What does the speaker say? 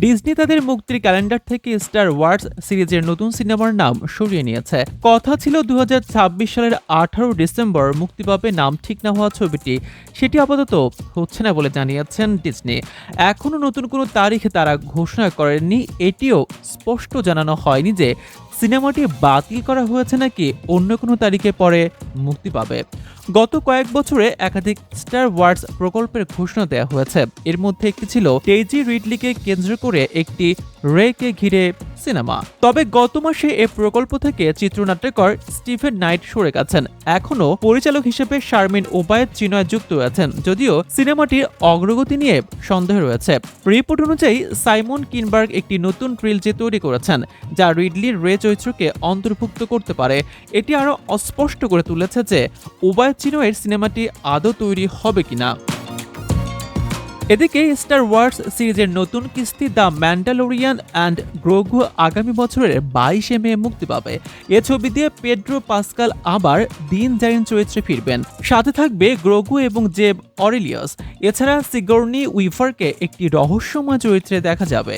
Disney তাদের মুক্তির calendar থেকে স্টার ওয়ার্স সিরিজের নতুন সিনেমার নাম সরিয়ে নিয়েছে। কথা ছিল দু হাজার ছাব্বিশ সালের আঠারো ডিসেম্বর মুক্তি পাবে নাম ঠিক না হওয়া ছবিটি। সেটি আপাতত হচ্ছে না বলে জানিয়েছেন ডিজনি। এখনও নতুন কোনো তারিখ তারা ঘোষণা করেননি। এটিও স্পষ্ট জানানো হয়নি যে সিনেমাটি বাতিল করা হয়েছে নাকি অন্য কোনো তারিখে পরে মুক্তি পাবে? গত কয়েক বছরে একাধিক স্টার ওয়ার্স প্রকল্পের ঘোষণা দেওয়া হয়েছে। এর মধ্যে একটি ছিল টেজি রিডলিকে কেন্দ্র করে একটি রেকে ঘিরে সিনেমা। তবে গত মাসে এ প্রকল্প থেকে চিত্রনাট্যকার স্টিফেন নাইট সরে গেছেন। এখনও পরিচালক হিসেবে শারমিন ওবায়দ চিনয় যুক্ত আছেন, যদিও সিনেমাটির অগ্রগতি নিয়ে সন্দেহ রয়েছে। রিপোর্ট অনুযায়ী সাইমন কিনবার্গ একটি নতুন ট্রিলজি তৈরি করেছেন, যা রিডলির রে চরিত্রকে অন্তর্ভুক্ত করতে পারে। এটি আরও অস্পষ্ট করে তুলেছে যে ওবায়দ চিনোয়ের সিনেমাটি আদৌ তৈরি হবে কিনা। এদিকে স্টার ওয়ার্স সিরিজের নতুন কিস্তি দ্য ম্যান্ডালোরিয়ান অ্যান্ড গ্রোগু আগামী বছরের বাইশে মে মুক্তি পাবে। এ ছবি দিয়ে পেড্রো পাস্কাল আবার দিন জাইন চরিত্রে ফিরবেন। সাথে থাকবে গ্রোগু এবং জেব অরেলিয়াস এছাড়া সিগর্নি উইফারকে একটি রহস্যময় চরিত্রে দেখা যাবে।